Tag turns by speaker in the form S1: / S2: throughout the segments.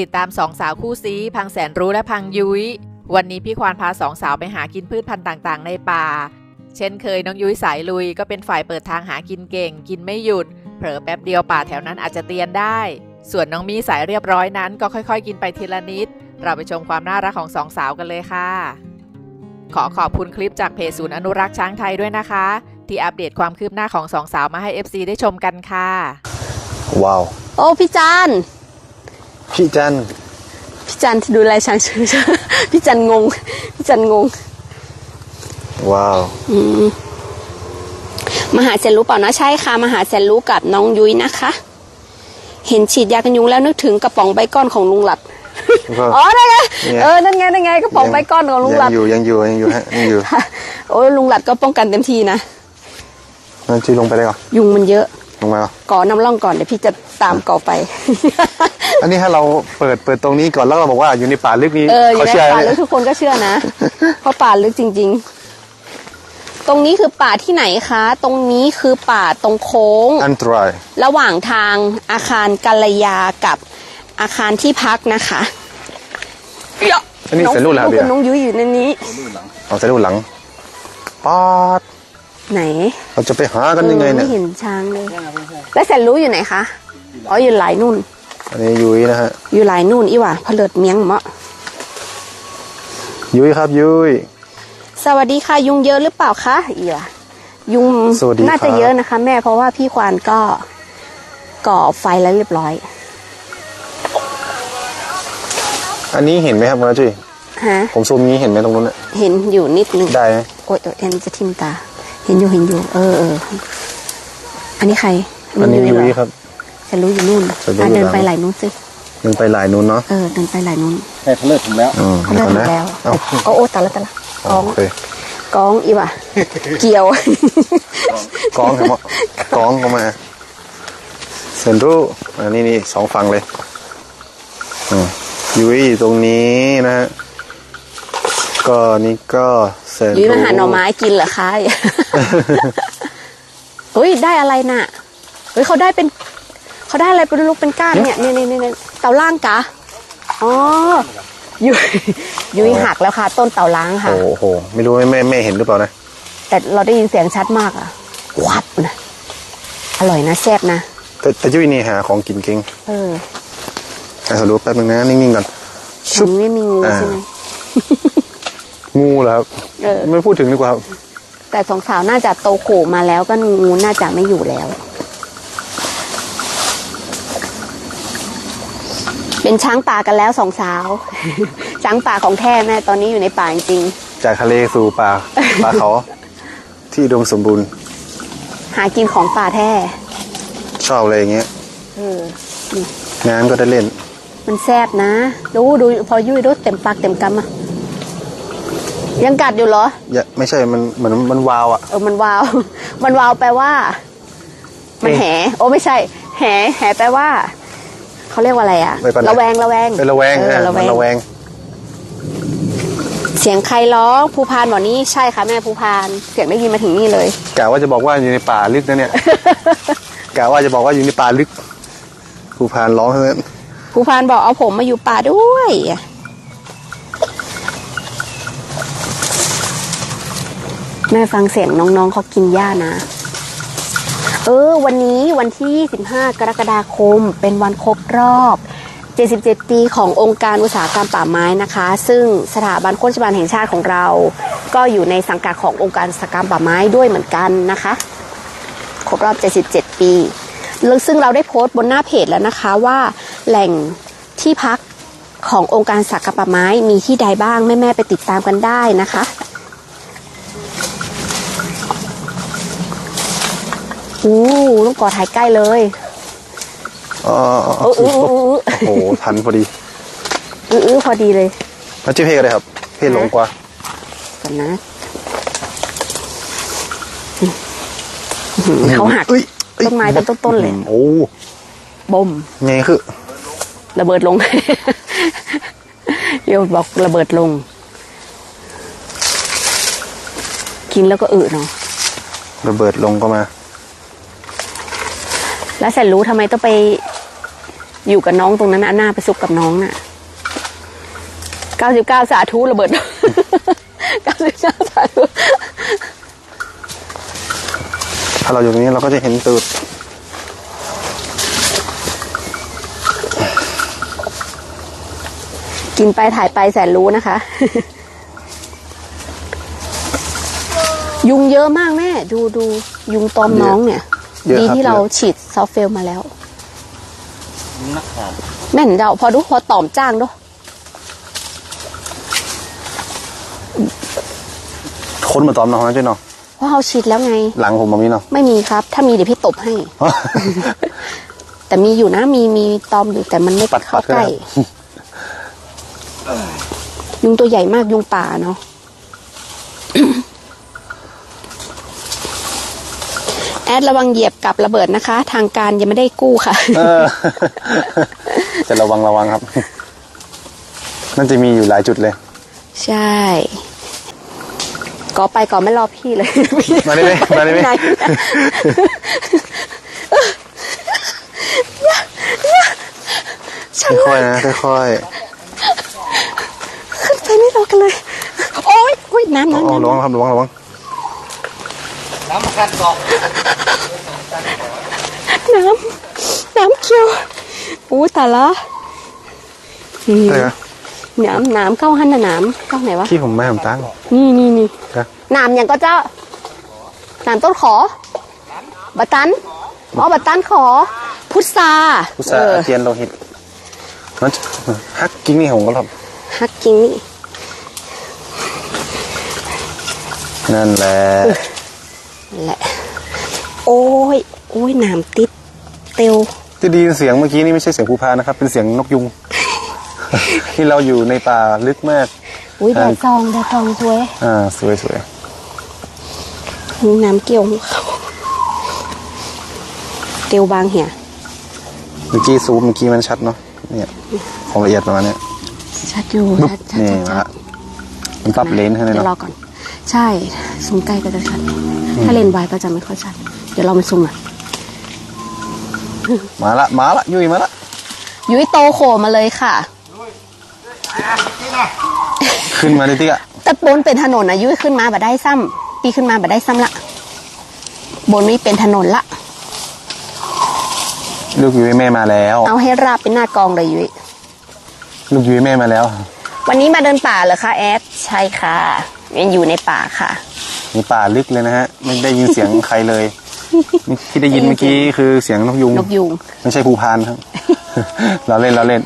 S1: ติดตามสองสาวคู่ซีพังแสนรู้และพังยุ้ย วันนี้พี่ควานพาสองสาวไปหากินพืชพันธุ์ต่างๆ ในป่า เช่นเคยน้องยุ้ยสายลุยก็เป็นฝ่ายเปิดทางหากินเก่ง กินไม่หยุด เผลอแป๊บเดียวป่าแถวนั้นอาจจะเตียนได้ ส่วนน้องมีสายเรียบร้อยนั้นก็ค่อยๆ กินไปทีละนิด เราไปชมความน่ารักของสองสาวกันเลยค่ะ ขอขอบคุณคลิปจากเพจศูนย์อนุรักษ์ช้างไทยด้วยนะคะ ที่อัปเดตความคืบหน้าของสองสาวมาให้ FC ได้ชมกันค่ะ
S2: ว้าว
S3: โอ้พี่จัน
S2: พี่จัน
S3: พี่จันที่ดูแลช้างชื่อพี่จันงง พี่จันงง
S2: ว้าว
S3: อืมมาหาแสนรู้เปล่านะใช่ค่ะมาหาแสนรู้กับน้องยุ้ยนะคะ เห็นฉีดยากันยุงแล้วนึกถึงกระป๋องใบก้อนของลุงหลัด
S2: ก็
S3: อ๋อนั่นไง
S2: เนี่ย
S3: เออนั่นไงนั่นไงกระป๋องใบก้อนของลุงหลั
S2: ยั
S3: ด
S2: อยู่ยังอยู่ยังอยู่ฮะยังอยู่
S3: โอ้ยลุงหลัดก็ป้องกันเต็มที่นะ
S2: นั่นจีลงไปได้ก่อน
S3: ยุงมันเยอะ
S2: ลงมาก่อน
S3: ก่อนำร่องก่อนเดี๋ยวพี่จะตามก่อไป
S2: อันนี้ถ้าเราเปิดเปิดตรงนี้ก่อนแล้วเราบอกว่าอยู่ในป่าลึกนี้
S3: เอออยู่
S2: เขา
S3: ใน
S2: เชื่อ
S3: ป่า
S2: ไหม
S3: ลึกทุกคนก็เชื่อนะ เพราะป่าลึกจริง ๆ ตรงนี้คือป่าที่ไหนคะ ตรงนี้คือป่าตรงโค้ง
S2: อันตราย
S3: ระหว่างทางอาคารกัลยากับอาคารที่พักนะคะ
S2: อันนี้เสร็จรูปแล้ว
S3: น้อง
S2: เบีย
S3: กับน้องยุ้ยอยู่ในนี้
S2: เอาเสร็จรูปหลังป๊าด
S3: ไหน
S2: เราจะไปหากันยังไง
S3: ออ
S2: เนี่ย
S3: ไม่เห็นช้างเลย แล้วแสนรู้อยู่ไหนคะ อ๋ออยู่หลายนู่น
S2: อันนี้ยุ้ยนะฮะ
S3: อยู่หลายนู่นอีหว่าผลิดเมียงเหมาะ
S2: ยุ้ยครับยุ้ย
S3: สวัสดีค่ะ ยุงเยอะหรือเปล่าคะอีหว่ายุง
S2: สวัสดี
S3: น่าจะ
S2: ครับ
S3: เยอะนะคะ แม่เพราะว่าพี่ควานก็ก่อไฟแล้วเรียบร้อย
S2: อันนี้เห็นไหมครับคุณจุ้ย
S3: ฮะ
S2: ผมซูมนี้เห็นไหมตรงนู้นน่ะ
S3: เห็นอยู่นิดนึง
S2: ได้ไหม
S3: โอ๊ยโอ๊ยอันนี้จะทิ่มตา เห็นอยู่เห็นอยู่ เออเอออันนี้ใคร
S2: อันนี้
S3: เห
S2: ยุ้ย
S3: ร
S2: ครับ
S3: จะรู้อยู่นู่น
S2: จะรู้
S3: อะ
S2: อยู่
S3: เดิน
S2: หลัง
S3: ไปหลายนู้นสิ
S2: เดินไปหลายนู้นเนาะ
S3: เออเดินไปหลายนู้น
S4: ให้เขาเลิกผมแล้ว
S2: อืม
S3: เขาเลิก
S2: ดี๋ยวก่อนนะ
S3: แล้ว
S2: เอ้า
S3: โอ้โอ้ตายละตายละกอง
S2: โอเค
S3: กองอีว่ะ เกี่ยว
S2: กองครับหมอกองเข้ามาเซ็นรูอันนี้นี่สองฝั่งเลยอืมยุ้ยอยู่ตรงนี้นะฮะก็นี่ก็เซ็น
S3: ยุ้ย
S2: รู
S3: มาหาหน่อไม้กินเหรอคะ เฮ้ยได้อะไรน่ะ เฮ้ยเขาได้เป็น เขาได้อะไรเป็นลูกเป็นก้านเนี่ยเนี่ยเนี่ยเนี่ยเต่าล่างกะอ๋อยุ้ยยุ้ยหักแล้วค่ะ ต้นเต่าล้างค่ะ
S2: โอ้โห ไม่รู้แม่แม่แม่เห็นหรือเปล่านะ
S3: แต่เราได้ยินเสียงชัดมากอะวับนะอร่อยนะแซ่บนะ
S2: แต่แต่ยุ้ยนี่หาของกินเก่ง
S3: เออ
S2: อะขอดูแป๊บนึงนะนิ่งๆก่อน
S3: ฉันไม่มีงู
S2: อ่า
S3: ใช่ไหม
S2: งูเหรอครับ
S3: เออ
S2: ไม่พูดถึงดีกว่าครับ
S3: แต่สองสาวน่าจะโตโขมาแล้วก็งูน่าจะไม่อยู่แล้ว เป็นช้างป่ากันแล้วสองสาว ช้างป่าของแท้แม่ตอนนี้อยู่ในป่าจริง
S2: จากทะเลสู่ป่าป่าเขา ที่อุดมสมบูรณ์
S3: ๆหากินของป่าแท้
S2: ชอบอะไรอย่างเงี้ย
S3: เออ
S2: น้ำก็ได้เล่น
S3: มันแซ่บนะ ดูดูพอยุ่ยดูเต็มปากเต็มคำอะยังกัดอยู่เหรอ
S2: อย่าไม่ใช่มันเหมือนมันวาวอะ
S3: เออมันวาว มันวาวแปลว่า มันแห โอ้ไม่ใช่ แห แหแปลว่า เขาเรียกว่าอะไรอะ
S2: ไม่เป็นไร
S3: ระแวงระแวง
S2: เป็นระแวง
S3: เออ
S2: อะ
S3: ระแว
S2: มัน
S3: ง
S2: ระแวง
S3: เสียงใครร้องภูพานบอกนี่ใช่ค่ะแม่ภูพานเสียงได้ยินมาถึงนี่เลย
S2: กะว่าจะบอกว่าอยู่ในป่าลึกนะเนี่ย กะว่าจะบอกว่าอยู่ในป่าลึกภูพานร้องเท่านั้น
S3: ภูพานบอกเอาผมมาอยู่ป่าด้วย แม่ฟังเสียงน้องๆเขากินหญ้านะ เออ วันนี้วันที่25กรกฎาคม เป็นวันครบรอบ 77 ปีขององค์การอุตสาหกรรมป่าไม้นะคะ ซึ่งสถาบันโฆษบาลแห่งชาติของเรา ก็อยู่ในสังกัดขององค์การอุตสาหกรรมป่าไม้ด้วยเหมือนกันนะคะ ครบรอบ 77 ปีแล้วซึ่งเราได้โพสต์บนหน้าเพจแล้วนะคะว่าแหล่งที่พักขององค์การสักกรรมป่าไม้มีที่ใดบ้างแม่ๆไปติดตามกันได้นะคะ อู้ต้องกอดถ่ายใกล้เลย
S2: อ๋อ
S3: เออเออเออเออ
S2: โอ้โหทันพอดี
S3: เออเออพอดีเลย
S2: แล้วชื่อเพศอะไรครับ เพศหลงกว่า
S3: กันนะอื้อหือเขาหัก
S2: อ้ยอ้ย
S3: ต้นไม้เป็นต้นๆเลย
S2: โอ้
S3: บ่ม
S2: ไงคือ
S3: ระเบิดลงโยบอกระเบิดลง กินแล้วก็อึเนาะ
S2: ระเบิดลงก็มา
S3: แล้วแสนรู้ทำไมต้องไปอยู่กับน้องตรงนั้นนะหน้าไปซุกกับน้องน่ะเก้าสิบเก้าสาธุระเบิดเก้าสิบเก้าสาธุ
S2: ถ้าเราอยู่ตรงนี้เราก็จะเห็นตูด
S3: กินไปถ่ายไปแสนรู้นะคะ ยุงเยอะมากแม่ ดูดูยุงตอมน้องเนี่ย
S2: เยอะ
S3: ดี
S2: ครับ
S3: ที่เรา
S2: เยอะ
S3: ฉีดซอฟเฟลมาแล้วแม่นเดาพอดูพอตอมจ้างดู
S2: คนมาตอมน้องนะเจ้าเนาะ
S3: เพราะเราฉีดแล้วไง
S2: หลังผมมามีเนาะ
S3: ไม่มีครับ ถ้ามีเดี๋ยวพี่ตบให้ แต่มีอยู่นะมีมีตอมอยู่แต่มันไม่
S2: ปัด
S3: เข้า
S2: ปัดก็
S3: ใกล้
S2: ได้
S3: ยุงตัวใหญ่มากยุงป่าเนาะ แอดระวังเหยียบกับระเบิดนะคะ ทางการยังไม่ได้กู้ค่ะ
S2: เออ จะระวังระวังครับ น่าจะมีอยู่หลายจุดเลย
S3: ใช่ก็ไปก่อนไม่รอพี่เลย
S2: มาได้ไหมมาได้ไหม
S3: นฉัน
S2: ค่อยๆนะค่อย
S3: ขึ้นไปไม่รอกันเลย โอ๊ยโอ๊ยน้ำ
S2: ๆ
S3: น้ำ
S2: อ๋อ
S3: น้ำ
S2: ระวังครับระวังระวัง
S3: น้ำน้ำเขียวอู้แต่ละอืม
S2: อะไรนะ
S3: น้ำน้ำเข้าหันน่ะน้ำเข้าไหนวะ
S2: ขี้ผมไม่ทำตั้ง
S3: นี่นี่นี่
S2: ครับ
S3: น้ำอย่างก็เจ้าน้ำต้นขอบัตตันอ๋อบัตตันขอ พุทรา
S2: อุตส่าห์
S3: เออ
S2: อาเจียนโลหิตมันฮักกิ้งนี่ผมก็ท
S3: ฮักกิ้งนี่ำ
S2: นั่นแหละ
S3: แหละ โอ้ย โอ้ยน้ำติด เตียว
S2: ที่ไดีเสียงเมื่อกี้นี่ไม่ใช่เสียงภูพานนะครับ เป็นเสียงนกยุง ที่เราอยู่ในป่าลึกมาก
S3: อุ้ยแดดซองแดดซองสวย
S2: อ่า สวยสวย
S3: น้ำเกี่ยวหัวเขาเตียวบางเหี่ย
S2: เมื่อกี้ซูมเมื่อกี้มันชัดเนาะเนี่ยของละเอียดประมาณเนี้ย
S3: ชัดอยู่
S2: ปุ๊บ
S3: ชัดชัด
S2: นี่
S3: ชัด
S2: มา
S3: ชั
S2: ละ
S3: ด
S2: มันปรับเลนส์ให้เลย
S3: เดี๋ยวรอ
S2: เนาะ
S3: ก่อน ใช่ซูมใกล้ก็จะชัด ถ้าเลนส์ไวก็จะไม่ค่อยชัดเดี๋ยวเรามาซูมอะ
S2: มาละมาละยุยมาละ
S3: ยุ้ยโตโขมาเลยค่ะ
S2: ขึ้นมาดิที่อะ
S3: แต่บนเป็นถนนนะยุ้ยขึ้นมาแบบได้ซ้ำปีขึ้นมาแบบได้ซ้ำละบนไม่เป็นถนนละ
S2: ลูกยุยแม่มาแล้ว
S3: เอาให้ราบเป็นหน้ากองเลยยุ้ย
S2: ลูกยุยแม่มาแล้ว
S3: วันนี้มาเดินป่าเหรอคะแอดใช่ค่ะยังอยู่ในป่าค่ะ
S2: มีป่าลึกเลยนะฮะไม่ได้ยินเสียงใครเลยนี่ ที่ได้ยินเมื่อกี้คือเสียงนกยุง
S3: นกยูง
S2: ไม่ใช่ภูพานครับ เราเล่นเราเล่น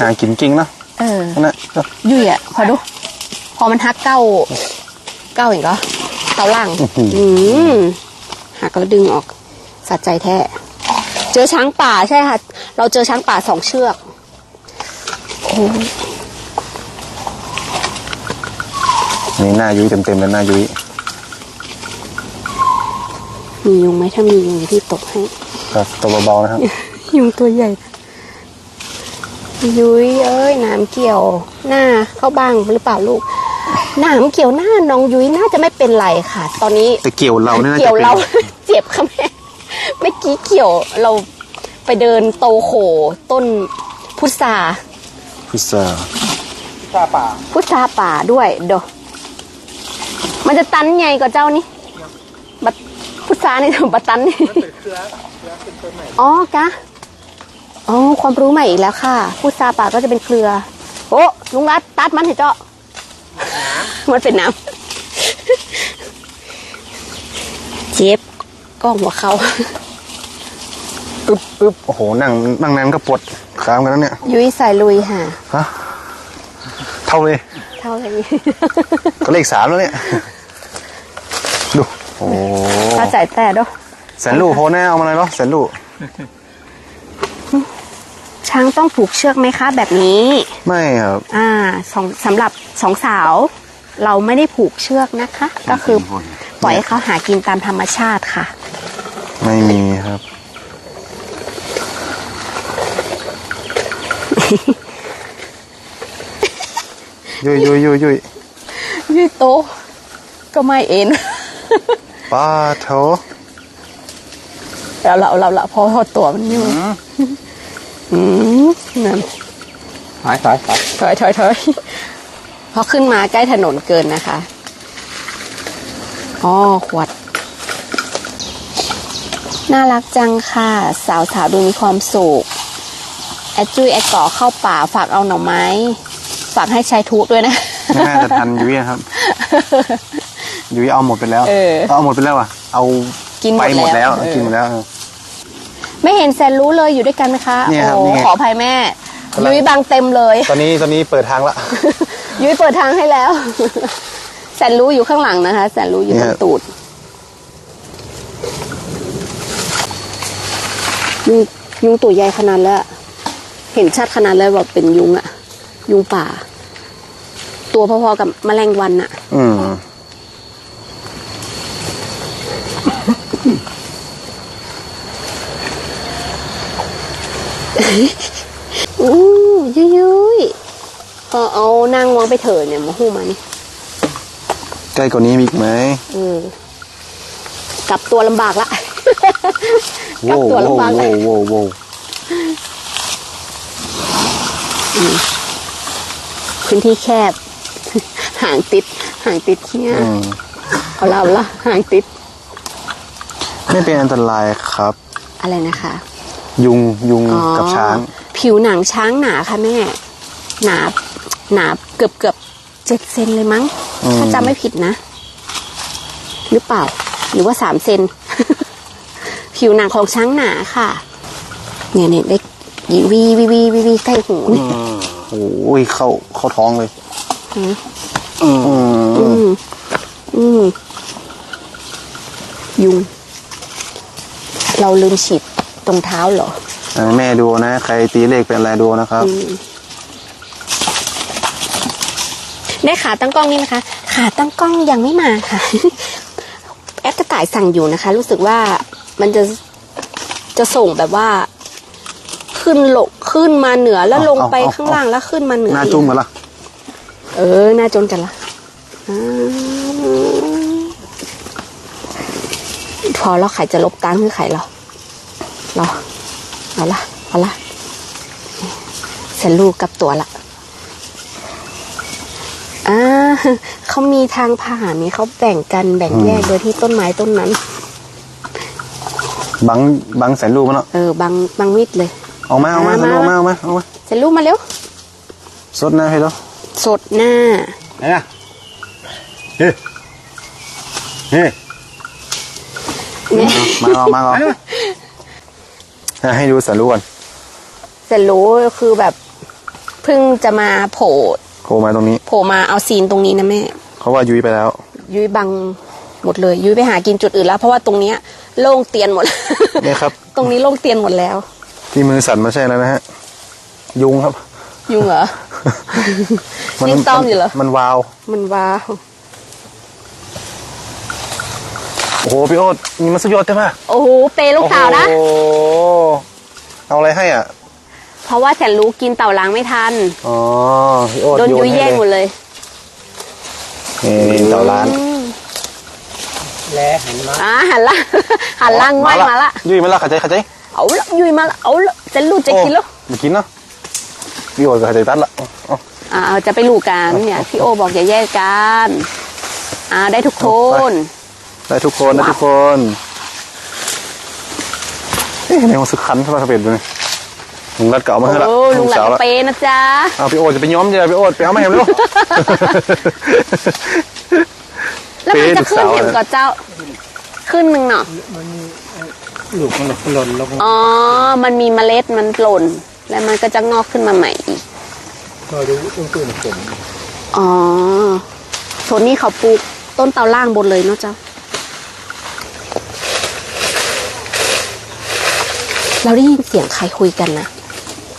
S2: หากินกิ้งเนาะ
S3: เออ
S2: นั่นนะ
S3: ยุ้ยอะพอดู พอมันฮักเก้า เก้าอย่างก็เก้าล่างอืมหักแล้วดึงออกสะใจแท้ เจอช้างป่าใช่ค่ะ เราเจอช้างป่าสองเชือกโอ้ย
S2: นี่หน้ายุ้ยเต็มๆเลยหน้ายุ้ย
S3: มียุงไหมถ้ามียุงเดี๋ยวพี่ตบให้
S2: ครับตัวเบาๆนะครับ
S3: ยุงตัวใหญ่ ยุ้ยเอ้ยน้ำเกี่ยวหน้าเข้าบ้างหรือเปล่าลูกน้ำเกี่ยวหน้าน้องยุ้ยน่าจะไม่เป็นไรค่ะ ตอนนี้
S2: แต่เกี่ยวเราเนี่ยน่า
S3: เกี่
S2: จะ
S3: ยว
S2: เป็น
S3: เราเจ็บค่ะแม่เมื่อกี้เกี่ยวเราไปเดินโตโขต้นพุทรา
S2: พิซซ่า
S3: พุทราป่าด้วยเดี๋ยวมันจะตันไงกับเจ้านี่บัด พุทรานี่บัดตันนี่อ๋อกะอ๋อความรู้ใหม่อีกแล้วค่ะพุทราป่าก็จะเป็นเครือ โอ้ลุงรัดตัดมันเถอะเจ้ามันเป็นน้ำเจ็บกล้องหัวเขา
S2: อึ๊บอึ๊บโอ้โหนั่งนั่งนั้นก็ปวดขามกันแล้วเนี่ย
S3: ยุ้ยใส่ลุยค่ะ
S2: ฮะเท่าเลย
S3: เท่าไหร่
S2: ก็เลขสามแล้วเนี่ยดูโอ้
S3: เข้าใจแต่เด้วย
S2: แสนลูกโหแน่เอามาเลยเนาะแสนลูก
S3: ช้างต้องผูกเชือกไหมคะแบบนี้
S2: ไม่ครับ
S3: อ่าสองสำหรับสองสาว เราไม่ได้ผูกเชือกนะคะ ก็คือปล่อยให้เขาหากินตามธรรมชาติค่ะ
S2: ไม่มีครับ ยุยยุยยุยยุย
S3: ยี่โตก็ไม่เอ็น
S2: ป้าโถ
S3: เราเราเราเราพอพอตัวมันอยู่อืมนั่น
S2: หายหายหาย
S3: ถอยถอยถอยพอขึ้นมาใกล้ถนนเกินนะคะอ๋อขวด น่ารักจังค่ะ สาวสาวๆดูมีความสุขแอดจุ้ยแอดก่อเข้าป่าฝากเอาหน่อไม้ ฝากให้ชายทุด้วยนะ
S2: ไม่น่าจะทันยุ้ยอะครับ ยุ้ยเอาหมดไปแล้ว
S3: เออ
S2: เอาหมดไปแล้วอะ เอา
S3: กินหมด
S2: ไปหมด
S3: แล้
S2: แล้วว
S3: เออ
S2: กินหมดแล้วเออ
S3: ไม่เห็นแซนรู้เลยอยู่ด้วยกันไหมคะ
S2: เนี่ยครับ
S3: โอ้
S2: นี่ไง
S3: ขออภัยแม่
S2: กำลัง
S3: ยุ้ยบังเต็มเลย
S2: ตอนนี้ตอนนี้เปิดทางละ
S3: ยุ้ยเปิดทางให้แล้ว แสนรู้อยู่ข้างหลังนะคะ แสนรู้อยู่ตรงตูดยุงยุงตัวใหญ่ขนาดแล้ว เห็นชัดขนาดแล้วแบบเป็นยุงอะยุงป่า ตัวพอๆกับแมลงวันอะ
S2: อืม
S3: อู้ยุยยุยพอเอานางวางไปเถอะเนี่ยมาหู้มานี่
S2: ใกล้กว่านี้มีอีกไหม
S3: เออกลับตัวลำบากละ กลับ
S2: โว้ว
S3: ตัว
S2: โว้ว
S3: ลำบากละ
S2: โว้วโว้วโว้ว
S3: พื้นที่แคบ ห่างติด ห่างติดเนี่ย
S2: อืม
S3: เอาละเอาละห่างติด
S2: ไม่เป็นอันตรายครับ
S3: อะไรนะคะ
S2: ยุงยุง
S3: อ๋อ
S2: กับช้าง
S3: ผิวหนังช้างหนาค่ะแม่ หนาหนาเกือบเกือบเจ็ดเซนเลยมั้ง
S2: อืม
S3: ถ้าจำไม่ผิดนะ หรือเปล่า หรือว่าสามเซน ผิวหนังของช้างหนาค่ะ เนี่ยเนี่ยเล็กวีวีวีวีวีใกล้หูนี่
S2: โอ้ยเข้าเข้าท้องเลย
S3: อืม
S2: อืม
S3: อืมอืมยุง เราลืมฉีด ตรงเท้าเหรอ
S2: อะแม่ดูนะ ใครตีเลขเป็นอะไรดูนะครับ
S3: อืมได้ขาตั้งกล้องนี่นะคะ ขาตั้งกล้องยังไม่มาค่ะ แอปกระต่ายสั่งอยู่นะคะ รู้สึกว่ามันจะจะส่งแบบว่า ขึ้นลงขึ้นมาเหนือแล้ว
S2: เอา
S3: ลงไป
S2: เอาเอา
S3: ข้างล่างแล้วขึ้นมาเหนือ
S2: หน้า
S3: อีก
S2: จุ้มกันละ
S3: เออหน้าจนกันละอ่าพอแล้วใครจะลบตังค์คือใครเหรอ เหรอเอาละเอาละเสร็จลูกกับตัวละอ่าเขามีทางผ่านนี่เขาแบ่งกันแบ่งแยกโดยที่ต้นไม้ต้นนั้น
S2: บังบังแสนลูกมันเนาะ
S3: เออบางบางมิดเลย
S2: ออกมาออกมา
S3: มา
S2: แสนลูกออกมาออกมาออกมา
S3: เสร็จลูกมาเร็ว
S2: สดนะพี่ตัว
S3: สดหน้า
S2: ไหนอะเฮ้เฮ้
S3: เนี่ย
S2: มาเอามาเอาอะ ให้ดูแสนลูกก่อน
S3: เสร็จรู้คือแบบเพิ่งจะมาโผล่
S2: โผล่มาตรงนี้
S3: โผล่มาเอาซีนตรงนี้นะแม่
S2: เขาว่ายุ้ยไปแล้ว
S3: ยุ้ยบังหมดเลย ยุ้ยไปหากินจุดอื่นแล้ว เพราะว่าตรงเนี้ยโล่งเตียนหมด
S2: เนี่ยครับ
S3: ตรงนี้โล่งเตียนหมดแล้ว
S2: ที่มือสั่นไม่ใช่แล้วนะฮะ ยุงครับ
S3: ยุงเหรอยังต้อมอยู่เหรอ
S2: มันวาว
S3: มันว้าว
S2: โอ้โหพี่โอ๊ตมีมัสยอดใช่ปะ
S3: โอ้โหเปย์ลูกสาวนะ
S2: โอ้โหเอาอะไรให้อะ
S3: เพราะว่าแสนรู้กินเต่าล้างไม่ทัน
S2: อ๋อพี่โอ๊ต
S3: โดนยุ้ย
S2: ให้
S3: แย่งหมดเลย
S2: นี่นี่เต่าร้าน
S3: อืม
S4: และหันมา
S3: อ่าหันละ หันล่างง่อยมาละ
S2: ยุ้ยมาละขัดใจขัดใจ
S3: เอาละยุ้ยมาละเอาละแสนรู้จะกินแล้ว
S2: โอ้มากินเนาะพี่โอ๊ตก็ขัดใจตัดละเอา
S3: อ่าเอาจะไปลูกกันเนี่ยพี่โอบอกอย่าแยกกันอ่าได้ทุกคน
S2: ได้ทุกคนได้ทุกคนเอ๊ะในของสึกคันสบายสบายดูนี่ลุงรัดเก่ามาให้ละ
S3: โอ้ลุงหลัก
S2: สาว
S3: ก
S2: ละ
S3: ระเปย์นะจ๊ะ
S2: เอาพี่โอ๊ตจะไปย้อมเจอพี่โอ๊ตไปเอามาให้เร็ว
S3: แล้วมันจะขึ้น
S2: เปย์ลูกสาว
S3: เห็นก่อนเจ้า ขึ้นหนึ่งเนาะ
S4: ลูกมันหล่นลง
S3: อ๋อ มันมีเมล็ดมันหล่น แล้วมันก็จะงอกขึ้นมาใหม่อีก
S4: ก็รู้ต้องตื่นผม
S3: อ๋อโซนนี้เขาปลูกต้นเตาล่างบนเลยเนาะเจ้า เราได้ยินเสียงใครคุยกันนะ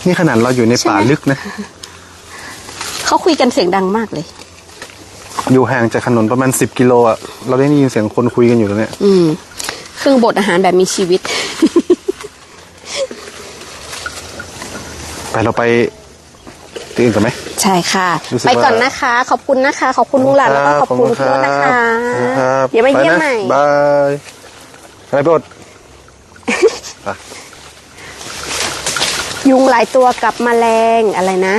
S2: นี่ขนาดเราอยู่ในป่า
S3: ใช่ไหม
S2: ลึกนะ
S3: เขาคุยกันเสียงดังมากเลย
S2: อยู่ห่างจากถนนประมาณสิบกิโลอะ เราได้ยินเสียงคนคุยกันอยู่ตรงเนี้ย
S3: อืม เครื่องบดอาหารแบบมีชีวิต
S2: ไปเราไปที่อื่นกันไหม
S3: ใช่ค่ะ
S2: รู้สึก
S3: ไปก่อน
S2: ว่า
S3: นะคะ ขอบคุณนะคะ ขอบคุณลุงหลานแล้วก็ขอบคุณพี่โอ๊ตนะคะ
S2: ขอบคุณครับ
S3: เดี๋ยวมาเยี่ยม
S2: ไปนะ
S3: ใหม่
S2: บายอะไรพี่โอ๊ตไป
S3: ยุงหลายตัวกับแมลงอะไรนะ